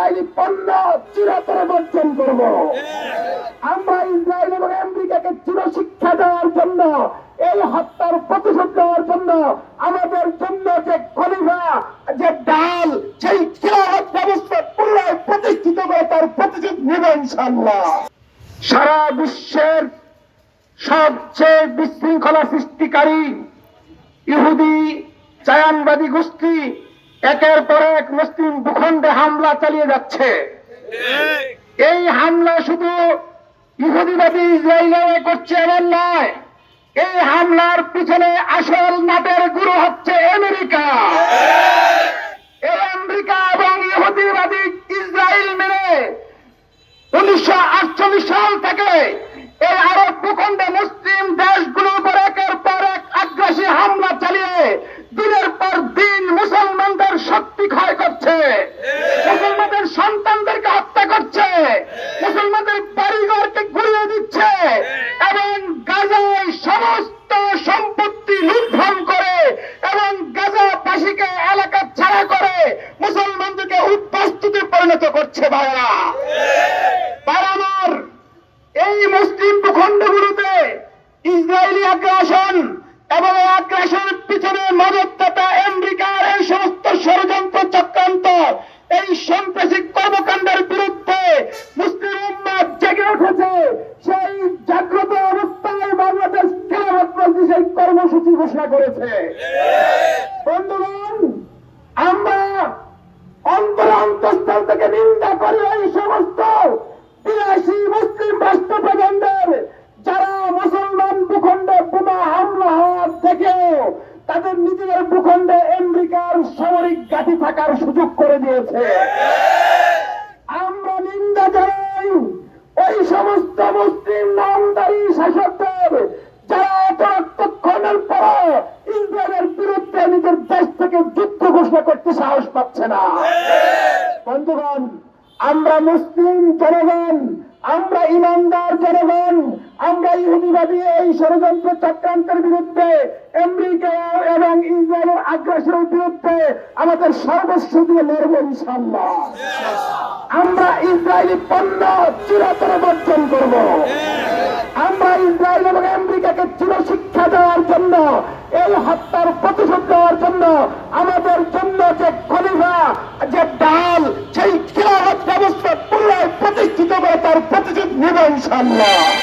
Israeli পণ্য চিরতরে বর্জন করব। আমরা ইসরায়েল এবং আমেরিকাকে চিরশিক্ষা দেওয়ার জন্য এই হত্যার প্রতিশোধ দেওয়ার জন্য আমাদের জন্য যে খলিফা যে ডাল সেই খিলাফত ব্যবস্থা পুনরায় প্রতিষ্ঠিত করে তার প্রতিশোধ নেব ইনশাল্লাহ সারা বিশ্বের সবচেয়ে বিশৃঙ্খলা সৃষ্টিকারী ইহুদি চায়ানবাদী গোষ্ঠী একের পর এক মুসলিম ভূখণ্ডে হামলা চালিয়ে যাচ্ছে। এই হামলা শুধু ইহুদিবাদী ইসরায়েলে করছে এমন নয়, এই হামলার পিছনে আসল নাটের গুরু হচ্ছে আমেরিকা। এই আমেরিকা এবং ইহুদিবাদী ইসরায়েল মিলে উনিশশো আটচল্লিশ সাল থেকে এই আরব ভূখণ্ডে মুসলিম দেশগুলোর উপর একের পর এক আগ্রাসী হামলা চালিয়ে মুসলিম ভূখণ্ডগুলোতে ইসরায়েলি আগ্রাসন এবং এই আগ্রাসনের পিছনে মদতদাতা আমেরিকার এই সমস্ত ষড়যন্ত্র চক্রান্ত, এই সন্ত্রাসী কর্মকাণ্ডের বিরুদ্ধে মুসলিম উম্মাদ জেগে উঠেছে। সেই জাগ্রত অবস্থায় বাংলাদেশ খেলাফত মজলিস সেই কর্মসূচি ঘোষণা করেছে। বন্ধুগণ, আমরা অন্তর অন্তঃস্থল থেকে নিন্দা করি এই সমস্ত বিরাশি মুসলিম রাষ্ট্রপ্রধানদের নিজেদের ভূখণ্ডে আমেরিকার সামরিক ঘাঁটি থাকার সুযোগ করে দিয়েছে। আমরা নিন্দা জানাই ওই সমস্ত মুসলিম নামদারি শাসকদের যারা পর বিরুদ্ধে নিজের দেশ থেকে যুদ্ধ ঘোষণা করতে সাহস পাচ্ছে না। বন্ধুগণ, আমরা মুসলিম জনগণ, আমরা ইমানদার জনগণ, আমরা ইহুদিবাদী এই ষড়যন্ত্র চক্রান্তের বিরুদ্ধে আমেরিকা এবং ইসরায়েলের আগ্রাসনের বিরুদ্ধে আমাদের সর্বস্ব দিয়ে লড়ব ইনশাল্লাহ আমরা ইসরায়েলি পণ্য চিরতরে বর্জন করব। আমরা ইসরায়েল এবং আমেরিকাকে চিরশিক্ষা দেওয়ার জন্য, এই হত্যার প্রতিশোধ দেওয়ার জন্য, আমাদের জন্য যে খলিফা, যে ডাল, সেই খিলাফত ব্যবস্থা পুনরায় প্রতিষ্ঠিত করে তার প্রতিশোধ নেব ইনশাল্লাহ